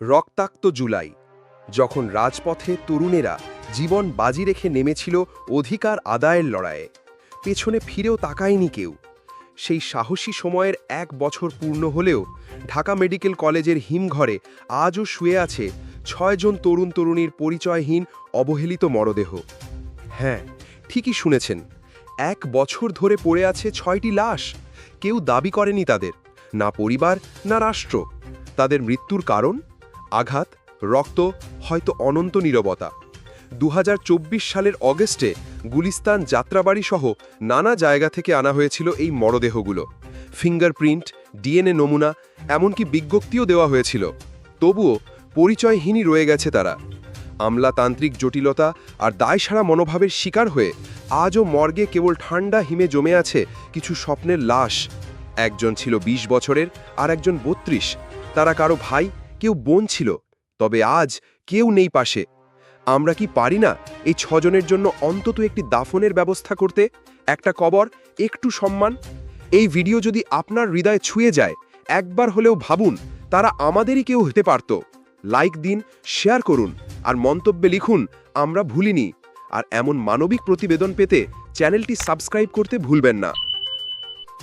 রক্তাক্ত জুলাই, যখন রাজপথে তরুণেরা জীবন বাজি রেখে নেমেছিল অধিকার আদায়ের লড়াইয়ে। পেছনে ফিরেও তাকায়নি কেউ। সেই সাহসী সময়ের এক বছর পূর্ণ হলেও ঢাকা মেডিকেল কলেজের হিমঘরে আজও শুয়ে আছে ছয়জন তরুণ তরুণীর পরিচয়হীন অবহেলিত মরদেহ। হ্যাঁ ঠিকই শুনেছেন, এক বছর ধরে পড়ে আছে ছয়টি লাশ। কেউ দাবি করেনি তাদের, না পরিবার, না রাষ্ট্র। তাদের মৃত্যুর কারণ? আঘাত, রক্ত, হয়তো অনন্ত নীরবতা। দু সালের অগস্টে গুলিস্তান যাত্রাবাড়ি সহ নানা জায়গা থেকে আনা হয়েছিল এই মরদেহগুলো। ফিঙ্গারপ্রিন্ট, ডিএনএ নমুনা, এমনকি বিজ্ঞপ্তিও দেওয়া হয়েছিল। তবুও পরিচয়হীনই রয়ে গেছে তারা। আমলাতান্ত্রিক জটিলতা আর দায়সারা মনোভাবের শিকার হয়ে আজও মর্গে কেবল ঠান্ডা হিমে জমে আছে কিছু স্বপ্নের লাশ। একজন ছিল ২০ বছরের আর একজন বত্রিশ। তারা কারও ভাই কেউ বোন ছিল, তবে আজ কেউ নেই পাশে। আমরা কি পারি না এই ছজনের জন্য অন্তত একটি দাফনের ব্যবস্থা করতে? একটা কবর, একটু সম্মান? এই ভিডিও যদি আপনার হৃদয়ে ছুঁয়ে যায়, একবার হলেও ভাবুন, তারা আমাদেরই কেউ হতে পারত। লাইক দিন, শেয়ার করুন, আর মন্তব্যে লিখুন, আমরা ভুলিনি। আর এমন মানবিক প্রতিবেদন পেতে চ্যানেলটি সাবস্ক্রাইব করতে ভুলবেন না।